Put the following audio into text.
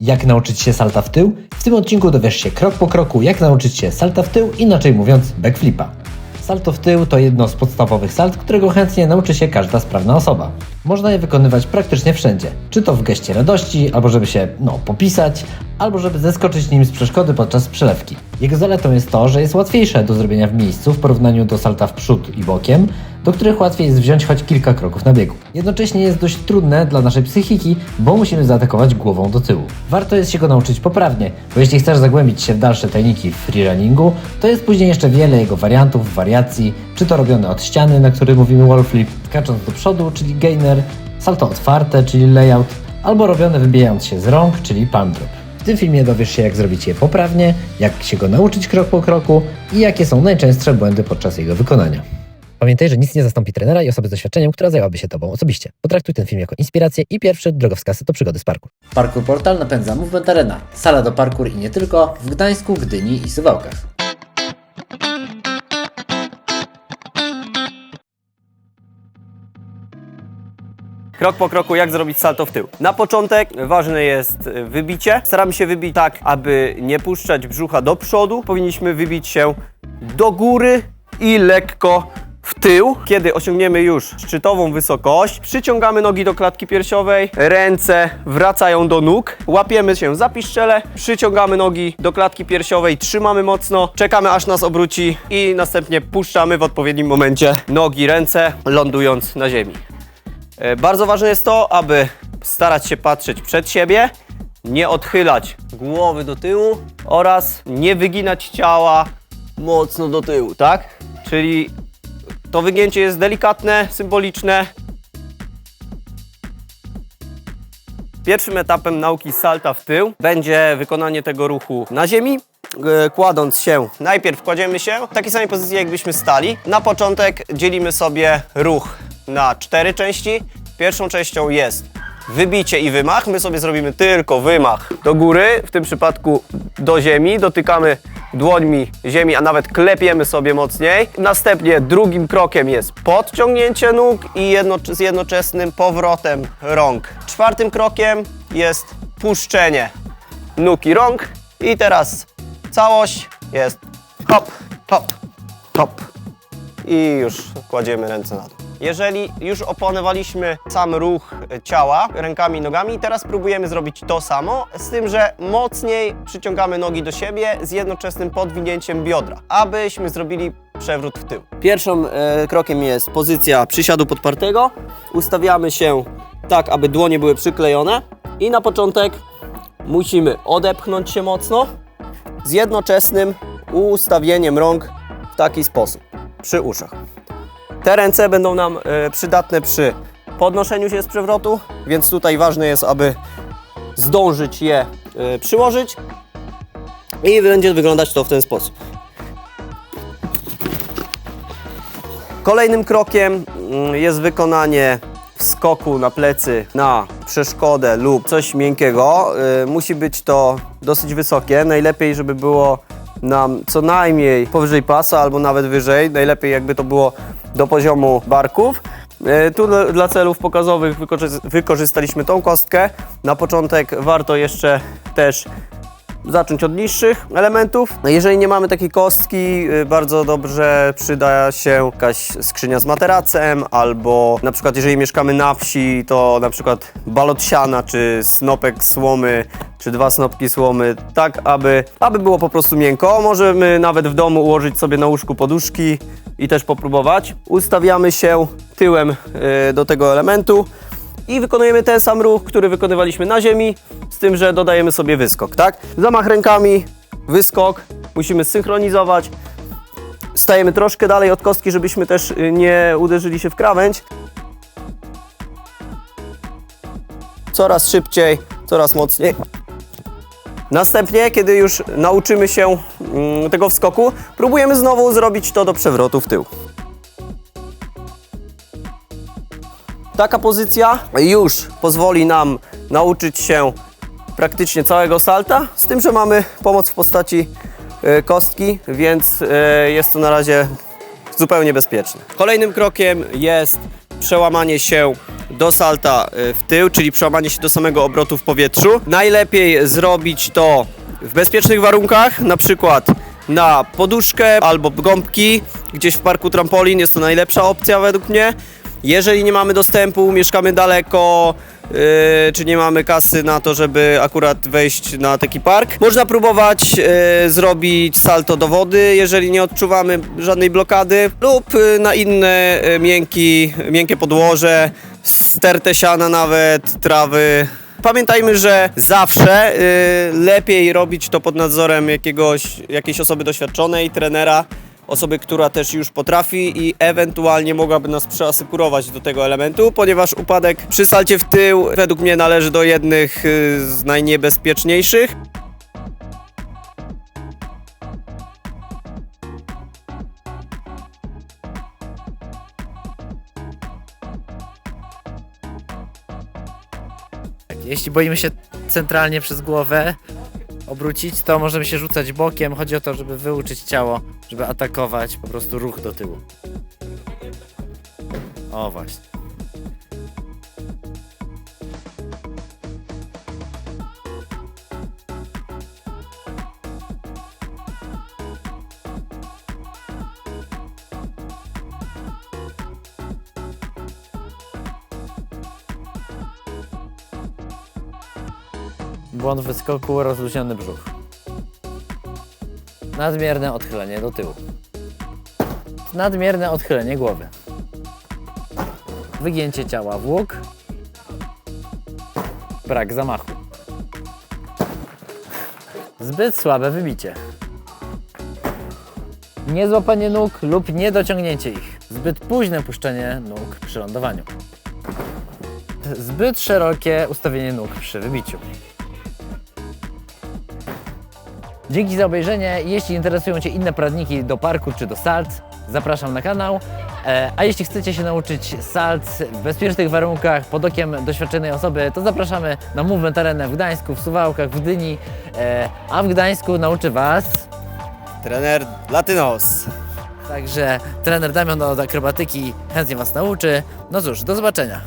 Jak nauczyć się salta w tył? W tym odcinku dowiesz się krok po kroku, jak nauczyć się salta w tył, inaczej mówiąc backflipa. Salto w tył to jedno z podstawowych salt, którego chętnie nauczy się każda sprawna osoba. Można je wykonywać praktycznie wszędzie. Czy to w geście radości, albo żeby się, no, popisać, albo żeby zeskoczyć nim z przeszkody podczas przelewki. Jego zaletą jest to, że jest łatwiejsze do zrobienia w miejscu w porównaniu do salta w przód i bokiem, do których łatwiej jest wziąć choć kilka kroków na biegu. Jednocześnie jest dość trudne dla naszej psychiki, bo musimy zaatakować głową do tyłu. Warto jest się go nauczyć poprawnie, bo jeśli chcesz zagłębić się w dalsze tajniki freerunningu, to jest później jeszcze wiele jego wariantów, wariacji, czy to robione od ściany, na której mówimy wallflip, skacząc do przodu, czyli gainer, salto otwarte, czyli layout, albo robione wybijając się z rąk, czyli palm drop. W tym filmie dowiesz się, jak zrobić je poprawnie, jak się go nauczyć krok po kroku i jakie są najczęstsze błędy podczas jego wykonania. Pamiętaj, że nic nie zastąpi trenera i osoby z doświadczeniem, która zajęłaby się Tobą osobiście. Potraktuj ten film jako inspirację i pierwszy drogowskaz do przygody z parkour. Parkour Portal napędza Movement Arena, sala do parkour i nie tylko, w Gdańsku, Gdyni i Suwałkach. Krok po kroku, jak zrobić salto w tył. Na początek ważne jest y, wybicie. Staramy się wybić tak, aby nie puszczać brzucha do przodu. Powinniśmy wybić się do góry i lekko tył. Kiedy osiągniemy już szczytową wysokość, przyciągamy nogi do klatki piersiowej, ręce wracają do nóg, łapiemy się za piszczele, przyciągamy nogi do klatki piersiowej, trzymamy mocno, czekamy aż nas obróci i następnie puszczamy w odpowiednim momencie nogi, ręce, lądując na ziemi. E, Bardzo ważne jest to, aby starać się patrzeć przed siebie, nie odchylać głowy do tyłu oraz nie wyginać ciała mocno do tyłu, tak? Czyli to wygięcie jest delikatne, symboliczne. Pierwszym etapem nauki salta w tył będzie wykonanie tego ruchu na ziemi, e, kładąc się. Najpierw kładziemy się w takiej samej pozycji, jakbyśmy stali. Na początek dzielimy sobie ruch na cztery części. Pierwszą częścią jest wybicie i wymach. My sobie zrobimy tylko wymach do góry, w tym przypadku do ziemi. Dotykamy dłońmi ziemi, a nawet klepiemy sobie mocniej. Następnie drugim krokiem jest podciągnięcie nóg i z jednoczesnym powrotem rąk. Czwartym krokiem jest puszczenie nóg i rąk. I teraz całość jest hop, hop, hop. I już kładziemy ręce na dół. Jeżeli już opanowaliśmy sam ruch ciała rękami i nogami, teraz próbujemy zrobić to samo, z tym, że mocniej przyciągamy nogi do siebie z jednoczesnym podwinięciem biodra, abyśmy zrobili przewrót w tył. Pierwszym e, krokiem jest pozycja przysiadu podpartego. Ustawiamy się tak, aby dłonie były przyklejone i na początek musimy odepchnąć się mocno z jednoczesnym ustawieniem rąk w taki sposób przy uszach. Te ręce będą nam e, przydatne przy podnoszeniu się z przewrotu, więc tutaj ważne jest, aby zdążyć je e, przyłożyć i będzie wyglądać to w ten sposób. Kolejnym krokiem mm, jest wykonanie skoku na plecy na przeszkodę lub coś miękkiego. Y, Musi być to dosyć wysokie. Najlepiej, żeby było nam co najmniej powyżej pasa albo nawet wyżej. Najlepiej jakby to było do poziomu barków. Y, Tu dla- celów pokazowych wykorzy- wykorzystaliśmy tą kostkę. Na początek warto jeszcze też zacząć od niższych elementów. No, Jeżeli nie mamy takiej kostki, y, bardzo dobrze przyda się jakaś skrzynia z materacem, albo na przykład jeżeli mieszkamy na wsi, to na przykład balot siana, czy snopek słomy, czy dwa snopki słomy, tak aby, aby było po prostu miękko. Możemy nawet w domu ułożyć sobie na łóżku poduszki i też popróbować. Ustawiamy się tyłem y, do tego elementu i wykonujemy ten sam ruch, który wykonywaliśmy na ziemi, z tym, że dodajemy sobie wyskok, tak? Zamach rękami, wyskok, musimy synchronizować. Stajemy troszkę dalej od kostki, żebyśmy też y, nie uderzyli się w krawędź. Coraz szybciej, coraz mocniej. Następnie, kiedy już nauczymy się mm, tego wskoku, próbujemy znowu zrobić to do przewrotu w tył. Taka pozycja już pozwoli nam nauczyć się praktycznie całego salta, z tym, że mamy pomoc w postaci e, kostki, więc e, jest to na razie zupełnie bezpieczne. Kolejnym krokiem jest przełamanie się do salta y, w tył, czyli przełamanie się do samego obrotu w powietrzu. Najlepiej zrobić to w bezpiecznych warunkach, na przykład na poduszkę albo gąbki, gdzieś w parku trampolin jest to najlepsza opcja według mnie. Jeżeli nie mamy dostępu, mieszkamy daleko, yy, czy nie mamy kasy na to, żeby akurat wejść na taki park, można próbować yy, zrobić salto do wody, jeżeli nie odczuwamy żadnej blokady, lub yy, na inne yy, miękki, miękkie podłoże, sterte siana nawet, trawy. Pamiętajmy, że zawsze yy, lepiej robić to pod nadzorem jakiegoś, jakiejś osoby doświadczonej, trenera, osoby, która też już potrafi i ewentualnie mogłaby nas przeasykurować do tego elementu, ponieważ upadek przy salcie w tył według mnie należy do jednych yy, z najniebezpieczniejszych. Jeśli boimy się centralnie przez głowę obrócić, to możemy się rzucać bokiem. Chodzi o to, żeby wyuczyć ciało, żeby atakować po prostu ruch do tyłu. O właśnie. Błąd wyskoku, rozluźniony brzuch. Nadmierne odchylenie do tyłu. Nadmierne odchylenie głowy. Wygięcie ciała w łuk. Brak zamachu. Zbyt słabe wybicie. Niezłapanie nóg lub niedociągnięcie ich. Zbyt późne puszczenie nóg przy lądowaniu. Zbyt szerokie ustawienie nóg przy wybiciu. Dzięki za obejrzenie. Jeśli interesują Cię inne poradniki do parku czy do salt, zapraszam na kanał. E, A jeśli chcecie się nauczyć salt w bezpiecznych warunkach pod okiem doświadczonej osoby, to zapraszamy na Movement Arenę w Gdańsku, w Suwałkach, w Gdyni. E, A w Gdańsku nauczy Was Trener Latynos. także trener Damian od akrobatyki chętnie Was nauczy. No cóż, do zobaczenia.